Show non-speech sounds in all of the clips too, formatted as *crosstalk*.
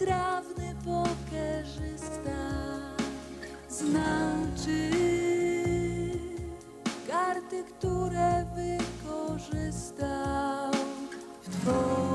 Niepotrawny pokerzysta znaczy karty, które wykorzystał w twojej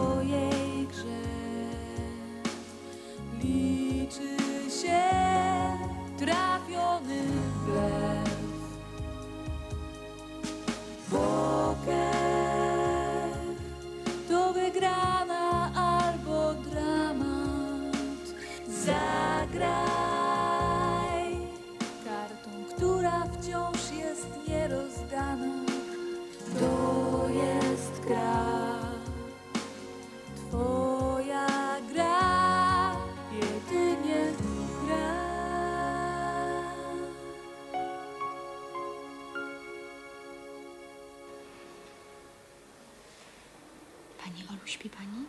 śpi pani?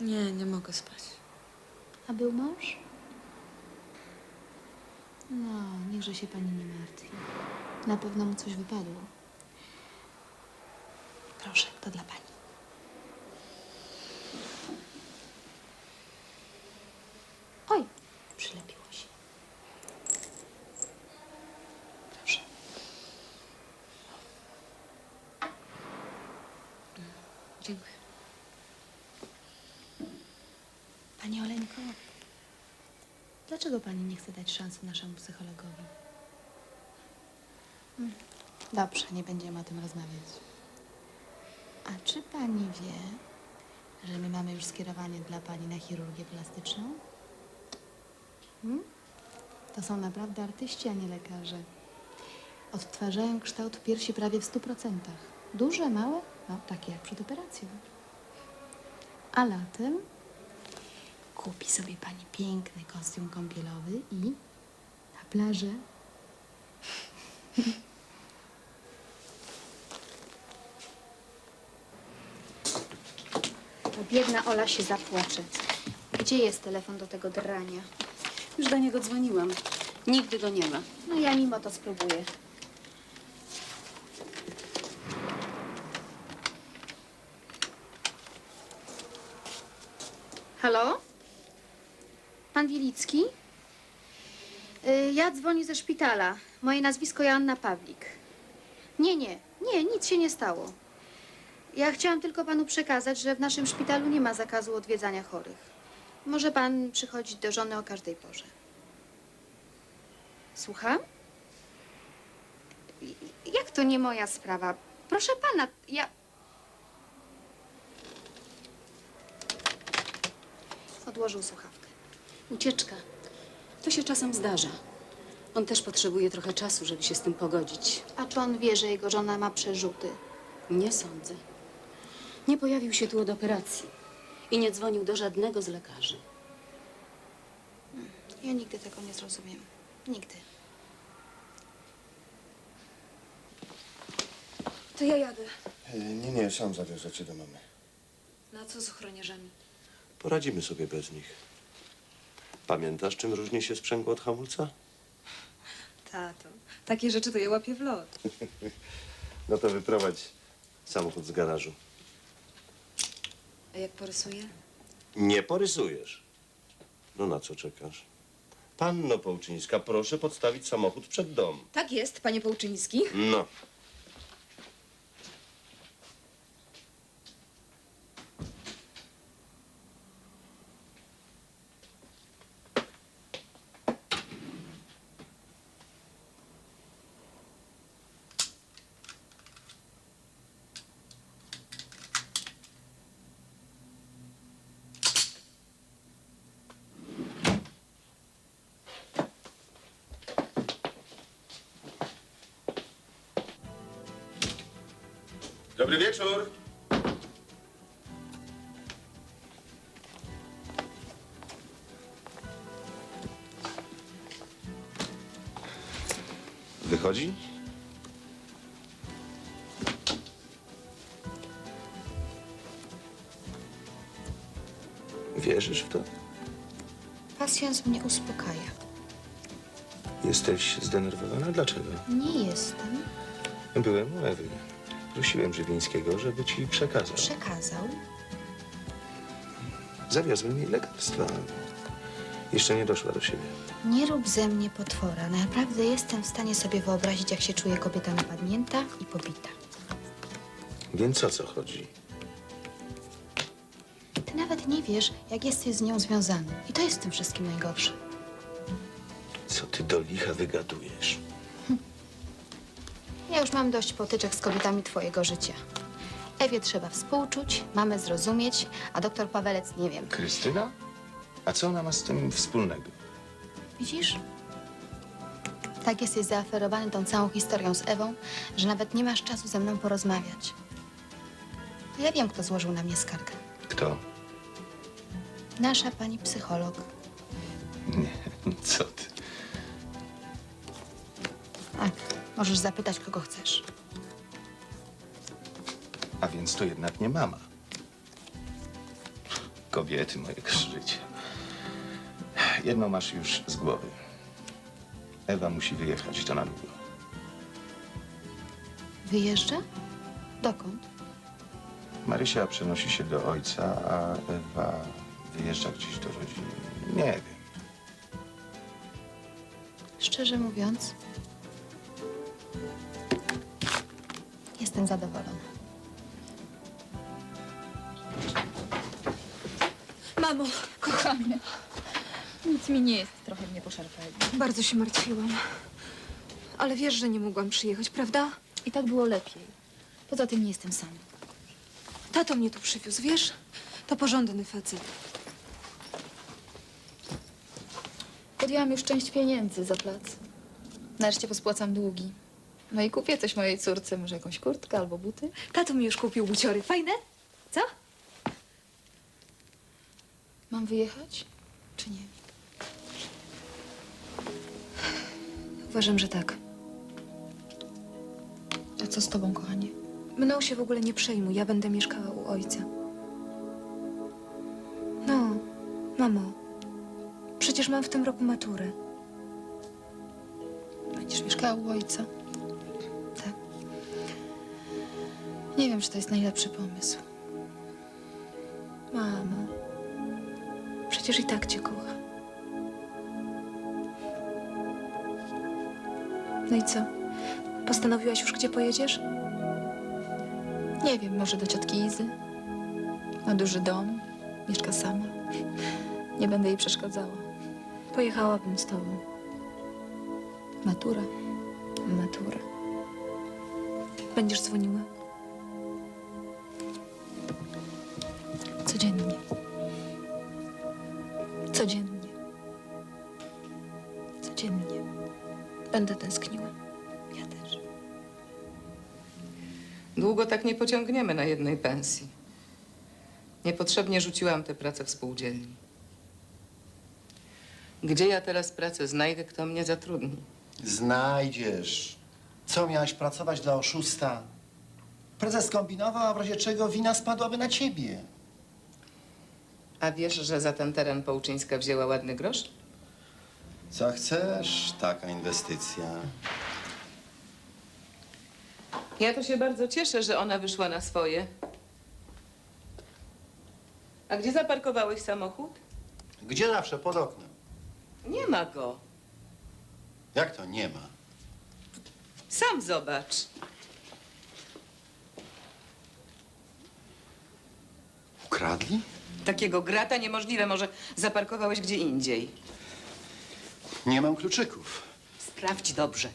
Nie, nie mogę spać. A był mąż? No, niechże się pani nie martwi. Na pewno mu coś wypadło. Proszę, to dla pani. Oj, przylepiło się. Proszę. Dziękuję. Pani Oleńko, dlaczego pani nie chce dać szansy naszemu psychologowi? Hmm, Dobrze, nie będziemy o tym rozmawiać. A czy pani wie, że my mamy już skierowanie dla pani na chirurgię plastyczną? Hmm? To są naprawdę artyści, a nie lekarze. Odtwarzają kształt piersi prawie w stu procentach. Duże, małe? No, takie jak przed operacją. A latem Kupi sobie pani piękny kostium kąpielowy i na plażę. *laughs* Biedna Ola się zapłacze. Gdzie jest telefon do tego drania? Już do niego dzwoniłam. Nigdy go nie ma. No ja mimo to spróbuję. Halo? Pan Wielicki? Y, Ja dzwonię ze szpitala. Moje nazwisko Joanna Pawlik. Nie, nie, nie, nic się nie stało. Ja chciałam tylko panu przekazać, że w naszym szpitalu nie ma zakazu odwiedzania chorych. Może pan przychodzić do żony o każdej porze. Słucham? I- Jak to nie moja sprawa? Proszę pana, ja. Odłożył słuchawkę. Ucieczka. To się czasem zdarza. On też potrzebuje trochę czasu, żeby się z tym pogodzić. A czy on wie, że jego żona ma przerzuty? Nie sądzę. Nie pojawił się tu od operacji i nie dzwonił do żadnego z lekarzy. Ja nigdy tego nie zrozumiem. Nigdy. To ja jadę. E, Nie, nie, sam zawiozę cię do mamy. Na co z ochroniarzami? Poradzimy sobie bez nich. Pamiętasz, czym różni się sprzęgło od hamulca? Tato, takie rzeczy to ja łapię w lot. *laughs* No to wyprowadź samochód z garażu. A jak porysuję? Nie porysujesz. No na co czekasz? Panno Połczyńska, proszę podstawić samochód przed dom. Tak jest, panie Połczyński. No. Dobry wieczór. Wychodzi? Wierzysz w to? Pasjans mnie uspokaja. Jesteś zdenerwowana? Dlaczego? Nie jestem. Byłem u Ewy. Prosiłem Żywińskiego, żeby ci przekazał. Przekazał. Zawiozłem jej lekarstwa. Jeszcze nie doszła do siebie. Nie rób ze mnie potwora. Naprawdę jestem w stanie sobie wyobrazić, jak się czuje kobieta napadnięta i pobita. Więc o co chodzi? Ty nawet nie wiesz, jak jesteś z nią związany. I to jest w tym wszystkim najgorsze. Co ty do licha wygadujesz? Ja już mam dość potyczek z kobietami twojego życia. Ewie trzeba współczuć, mamy zrozumieć, a doktor Pawelec nie wiem. Krystyna? A co ona ma z tym wspólnego? Widzisz? Tak jesteś zaaferowany tą całą historią z Ewą, że nawet nie masz czasu ze mną porozmawiać. A ja wiem, kto złożył na mnie skargę. Kto? Nasza pani psycholog. Nie, *laughs* co ty? Możesz zapytać, kogo chcesz. A więc to jednak nie mama. Kobiety, moje życie. Jedno masz już z głowy. Ewa musi wyjechać, to na długo. Wyjeżdża? Dokąd? Marysia przenosi się do ojca, a Ewa wyjeżdża gdzieś do rodziny. Nie wiem. Szczerze mówiąc, jestem zadowolona. Mamo, Kochanie, nic mi nie jest, trochę mnie poszarpali. bardzo się martwiłam. Ale wiesz, że nie mogłam przyjechać, prawda? I tak było lepiej. Poza tym nie jestem sama. Tato mnie tu przywiózł, wiesz? To porządny facet. Podjęłam już część pieniędzy za plac. Nareszcie pospłacam długi. No i kupię coś mojej córce, może jakąś kurtkę albo buty. Tato mi już kupił buciory. Fajne? Co? Mam wyjechać, czy nie? Uważam, że tak. A co z tobą, kochanie? Mną się w ogóle nie przejmuj, ja będę mieszkała u ojca. No, mamo, przecież mam w tym roku maturę. Będziesz mieszkała u ojca? Nie wiem, czy to jest najlepszy pomysł. Mamo, przecież i tak cię kocha. No i co? Postanowiłaś już, gdzie pojedziesz? Nie wiem, może do ciotki Izy. Ma duży dom, mieszka sama. Nie będę jej przeszkadzała. Pojechałabym z tobą. Matura. Matura. Będziesz dzwoniła? Tak nie pociągniemy na jednej pensji. Niepotrzebnie rzuciłam tę pracę w spółdzielni. Gdzie ja teraz pracę znajdę, kto mnie zatrudni? Znajdziesz. Co miałaś pracować dla oszusta? Prezes kombinował, a w razie czego wina spadłaby na ciebie. A wiesz, że za ten teren Połczyńska wzięła ładny grosz? Co chcesz? Taka inwestycja. Ja to się bardzo cieszę, że ona wyszła na swoje. A gdzie zaparkowałeś samochód? Gdzie zawsze? Pod oknem. Nie ma go. Jak to nie ma? Sam zobacz. Ukradli? Takiego grata niemożliwe. Może zaparkowałeś gdzie indziej. Nie mam kluczyków. Sprawdź dobrze.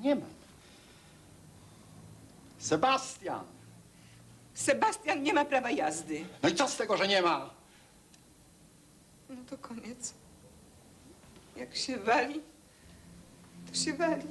Nie mam. Sebastian! Sebastian nie ma prawa jazdy. No i co z tego, że nie ma? No to koniec. Jak się wali, to się wali.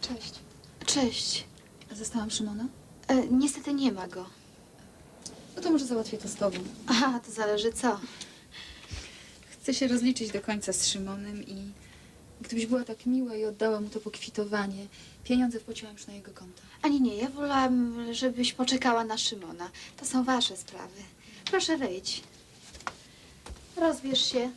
Cześć. Cześć. A Zastałam Szymona? E, niestety nie ma go. No to może załatwię to z tobą. Aha, to zależy co. Chcę się rozliczyć do końca z Szymonem i Gdybyś była tak miła i oddała mu to pokwitowanie, pieniądze wpłaciłam już na jego konto. Ani nie, ja wolałam, żebyś poczekała na Szymona. To są wasze sprawy. Proszę wejdź. Rozbierz się.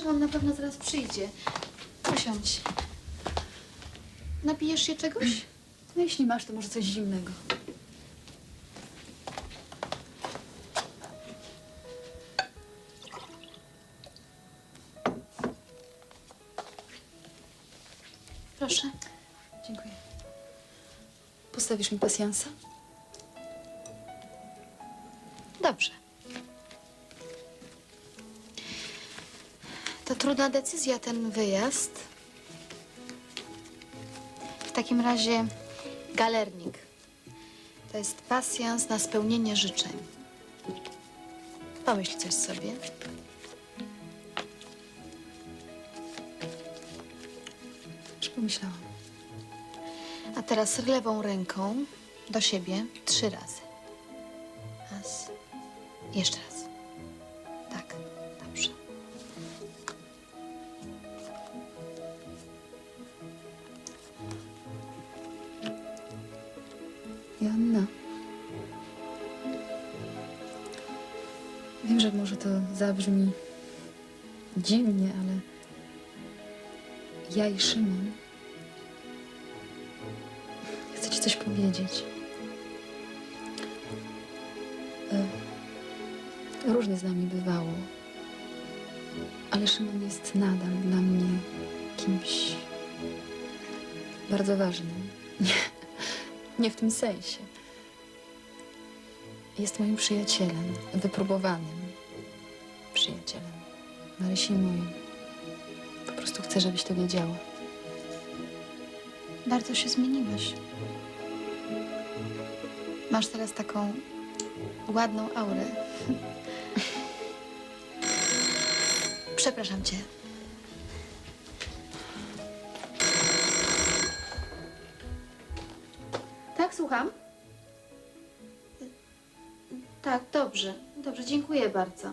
Szymon na pewno zaraz przyjdzie. Usiądź. Napijesz się czegoś? *clears throat* No jeśli masz, to może coś zimnego. Proszę. Dziękuję. Postawisz mi pasjansa? Dobrze. Trudna decyzja, ten wyjazd. W takim razie galernik. To jest pasjans na spełnienie życzeń. Pomyśl coś sobie. Już pomyślałam. A teraz lewą ręką do siebie trzy razy. Raz. Jeszcze raz. Joanna. Wiem, że może to zabrzmi dziwnie, ale ja i Szymon chcę ci coś powiedzieć. E, Różnie z nami bywało, ale Szymon jest nadal dla mnie kimś bardzo ważnym. *laughs* Nie, w tym sensie. Jest moim przyjacielem, wypróbowanym przyjacielem. Marysi moim. Po prostu chcę, żebyś to wiedziała. Bardzo się zmieniłeś. Masz teraz taką ładną aurę. *laughs* Przepraszam cię. Słucham? Tak, dobrze. Dobrze, dziękuję bardzo.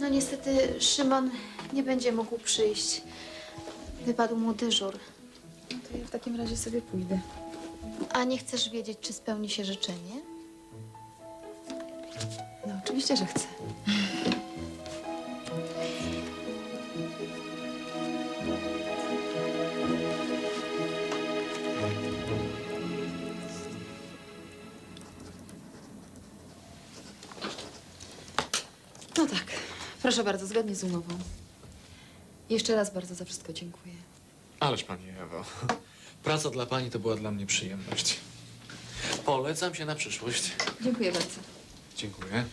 No niestety Szymon nie będzie mógł przyjść. Wypadł mu dyżur. No to ja w takim razie sobie pójdę. A nie chcesz wiedzieć, czy spełni się życzenie? No oczywiście, że chcę. Proszę bardzo, zgodnie z umową. Jeszcze raz bardzo za wszystko dziękuję. Ależ pani Ewo, *laughs* praca dla pani to była dla mnie przyjemność. Polecam się na przyszłość. Dziękuję bardzo. Dziękuję.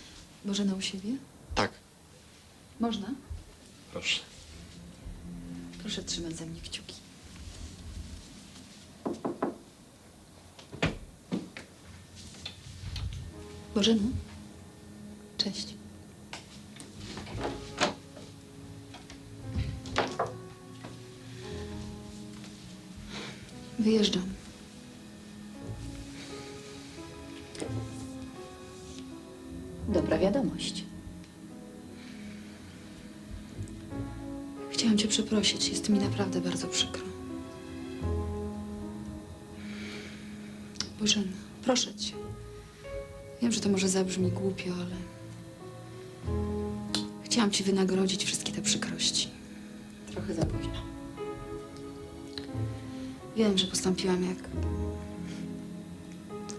Bożena u siebie? Tak, Można? proszę. Proszę trzymać za mnie kciuki. Bożeno? Wyjeżdżam. Dobra wiadomość. Chciałam cię przeprosić. Jest mi naprawdę bardzo przykro. Bożena, proszę cię. Wiem, że to może zabrzmi głupio, ale... Chciałam ci wynagrodzić wszystkie te przykrości. Trochę za późno. Wiem, że postąpiłam jak...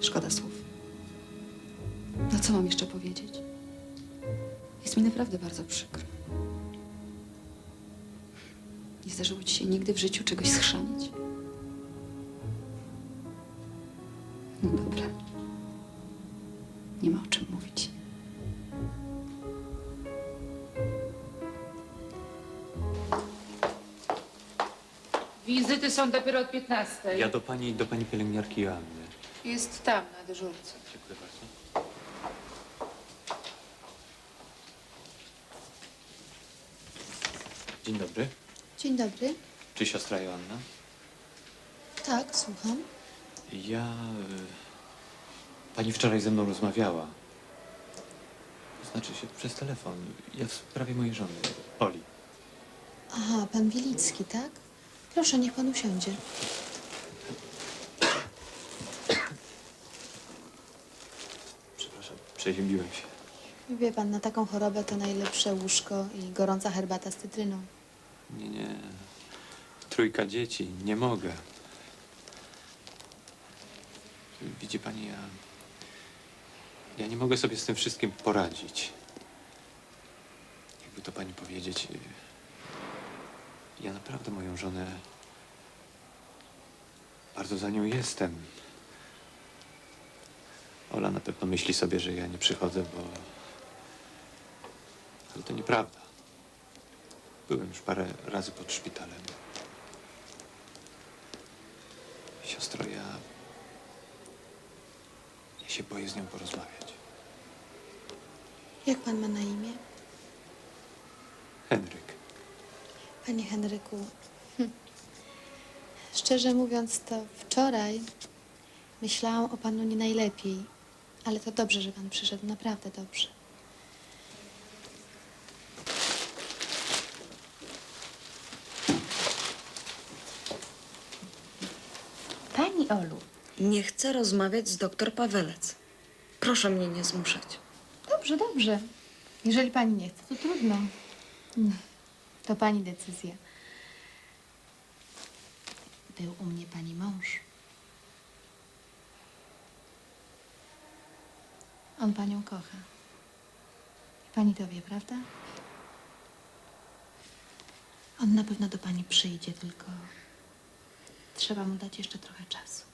Szkoda słów. No co mam jeszcze powiedzieć? Jest mi naprawdę bardzo przykro. Nie zdarzyło ci się nigdy w życiu czegoś schrzanić? No dobra. Nie ma o czym mówić. Wizyty są dopiero od 15. Ja do pani, do pani pielęgniarki Joanny. Jest tam na dyżurce. Dziękuję bardzo. Dzień dobry. Dzień dobry. Czy siostra Joanna? Tak, słucham. Ja Pani wczoraj ze mną rozmawiała. To znaczy się przez telefon. Ja w sprawie mojej żony, Oli. Aha, pan Wilicki, tak? Proszę, niech pan usiądzie. Przepraszam, przeziębiłem się. Wie pan, na taką chorobę to najlepsze łóżko i gorąca herbata z cytryną. Nie, nie. Trójka dzieci. Nie mogę. Widzi pani, ja... Ja nie mogę sobie z tym wszystkim poradzić. Jakby to pani powiedzieć... Ja naprawdę moją żonę... Bardzo za nią jestem. Ola na pewno myśli sobie, że ja nie przychodzę, bo... Ale to nieprawda. Byłem już parę razy pod szpitalem. Siostro, ja... Ja się boję z nią porozmawiać. Jak pan ma na imię? Henryk. Panie Henryku, hm. szczerze mówiąc, to wczoraj myślałam o panu nie najlepiej, ale to dobrze, że pan przyszedł, naprawdę dobrze. Pani Olu, nie chcę rozmawiać z doktor Pawelec. Proszę mnie nie zmuszać. Dobrze, dobrze. Jeżeli pani nie chce, to trudno. Mm, To pani decyzja. Był u mnie pani mąż. On panią kocha. Pani to wie, prawda? On na pewno do pani przyjdzie, tylko trzeba mu dać jeszcze trochę czasu.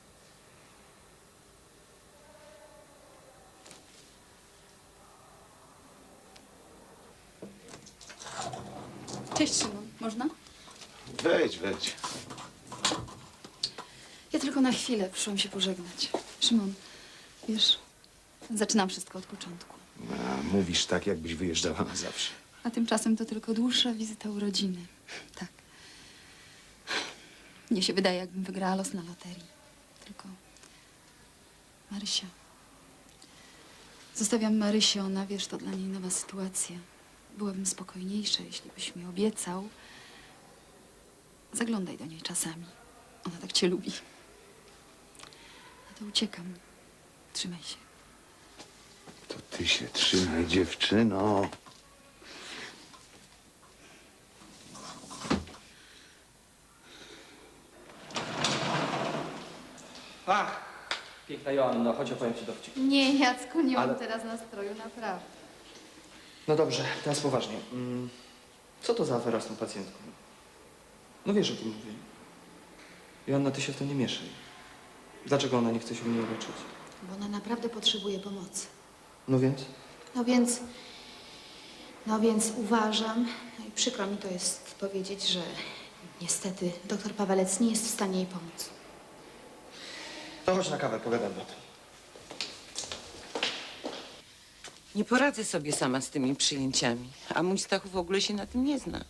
Cześć, Szymon. Można? Wejdź, wejdź. Ja tylko na chwilę przyszłam się pożegnać. Szymon, wiesz, zaczynam wszystko od początku. A, mówisz tak, jakbyś wyjeżdżała na zawsze. A tymczasem to tylko dłuższa wizyta urodziny. Tak. Mnie się wydaje, jakbym wygrała los na loterii. Tylko Marysia. Zostawiam Marysię, ona, wiesz, to dla niej nowa sytuacja. Byłabym spokojniejsza, jeśli byś mi obiecał. Zaglądaj do niej czasami. Ona tak cię lubi. A to uciekam. Trzymaj się. To ty się trzymaj, dziewczyno. Ach, piękna Joanno, chodź opowiem ci dowcip. Nie, Jacku, nie Ale- mam teraz nastroju, naprawdę. No dobrze, teraz poważnie. Mm, Co to za afera z tą pacjentką? No wiesz o tym mówię. Joanna, ty się w to nie mieszaj. Dlaczego ona nie chce się u mnie leczyć? Bo ona naprawdę potrzebuje pomocy. No więc? No więc, no więc uważam, no i przykro mi to jest powiedzieć, że niestety doktor Pawelec nie jest w stanie jej pomóc. To chodź na kawę, pogadamy o tym. Nie poradzę sobie sama z tymi przyjęciami, a mój Stachu w ogóle się na tym nie zna.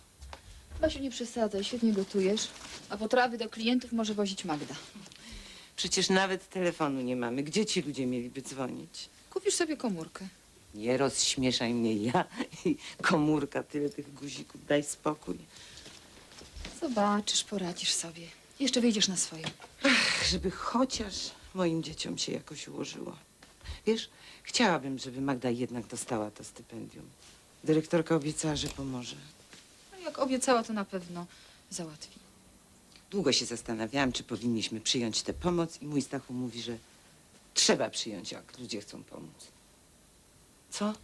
Basiu, nie przesadzaj, świetnie gotujesz. A potrawy do klientów może wozić Magda. Przecież nawet telefonu nie mamy. Gdzie ci ludzie mieliby dzwonić? Kupisz sobie komórkę. Nie rozśmieszaj mnie, ja i komórka, tyle tych guzików, daj spokój. Zobaczysz, poradzisz sobie. Jeszcze wyjdziesz na swoje. Ach, żeby chociaż moim dzieciom się jakoś ułożyło. Wiesz, chciałabym, żeby Magda jednak dostała to stypendium. Dyrektorka obiecała, że pomoże. No, jak obiecała, to na pewno załatwi. Długo się zastanawiałam, czy powinniśmy przyjąć tę pomoc i mój Stachu mówi, że trzeba przyjąć, jak ludzie chcą pomóc. Co?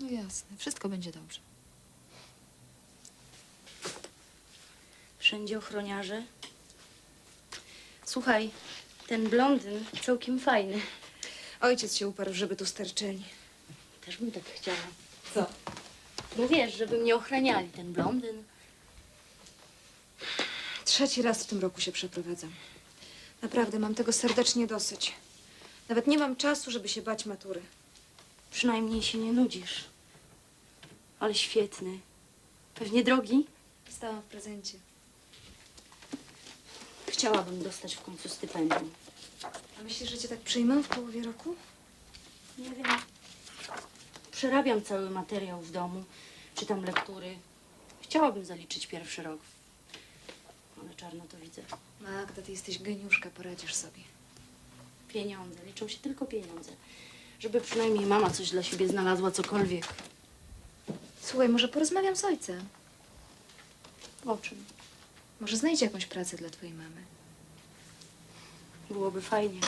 No jasne, wszystko będzie dobrze. Wszędzie ochroniarze. Słuchaj, ten blondyn całkiem fajny. Ojciec się uparł, żeby tu sterczeli. Też bym tak chciała. Co? No wiesz, żeby mnie ochraniali, ten blondyn. Trzeci raz w tym roku się przeprowadzam. Naprawdę, mam tego serdecznie dosyć. Nawet nie mam czasu, żeby się bać matury. Przynajmniej się nie nudzisz. Ale świetny. Pewnie drogi? Dostałam w prezencie. Chciałabym dostać w końcu stypendium. A myślisz, że cię tak przyjmą w połowie roku? Nie wiem. Przerabiam cały materiał w domu. Czytam lektury. Chciałabym zaliczyć pierwszy rok. Ale czarno to widzę. Magda, ty jesteś geniuszka, poradzisz sobie. Pieniądze. Liczą się tylko pieniądze. Żeby przynajmniej mama coś dla siebie znalazła, cokolwiek. Słuchaj, może porozmawiam z ojcem. O czym? Może znajdzie jakąś pracę dla twojej mamy. Byłoby fajnie.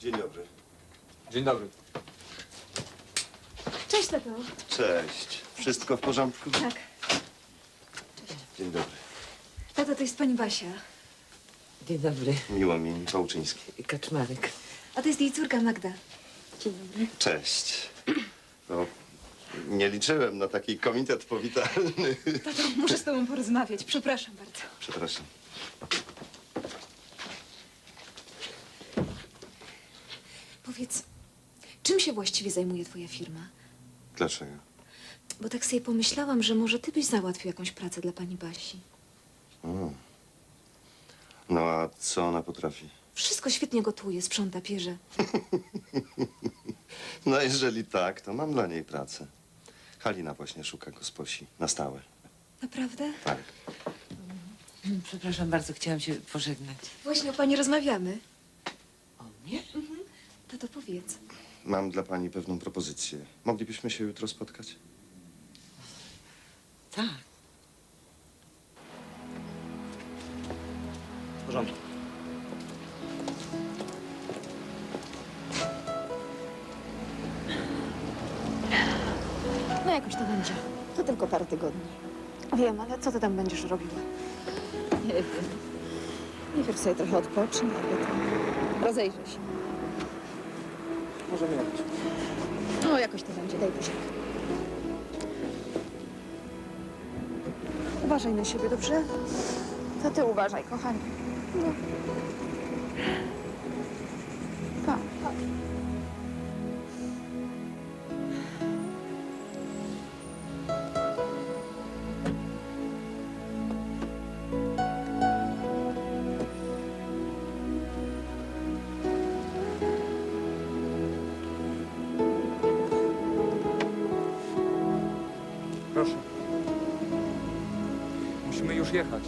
Dzień dobry. Dzień dobry. Cześć, tato. Cześć. Wszystko w porządku? Tak. Dzień dobry. Tato, to jest pani Basia. Dzień dobry. Miło mi, Pałczyński. Kaczmarek. A to jest jej córka Magda. Dzień dobry. Cześć. Nie liczyłem na taki komitet powitalny. Tato, muszę z tobą porozmawiać. Przepraszam bardzo. Przepraszam. Powiedz, czym się właściwie zajmuje twoja firma? Dlaczego? Bo tak sobie pomyślałam, że może ty byś załatwił jakąś pracę dla pani Basi. O. No a co ona potrafi? Wszystko świetnie gotuje, sprząta, pierze. *laughs* No jeżeli tak, to mam dla niej pracę. Halina właśnie szuka gosposi na stałe. Naprawdę? Tak. Przepraszam bardzo, chciałam się pożegnać. Właśnie o pani rozmawiamy. O mnie? Mhm. Tato, powiedz. Mam dla pani pewną propozycję. Moglibyśmy się jutro spotkać? Tak. W porządku. No jakoś to będzie. To tylko parę tygodni. Wiem, ale co ty tam będziesz robiła? Nie wiem. Najpierw sobie trochę odpocznij, a potem rozejrzę się. Możemy jechać. No jakoś to będzie, daj buziak. Uważaj na siebie, dobrze? To ty uważaj, kochanie. No. Proszę. Musimy już jechać.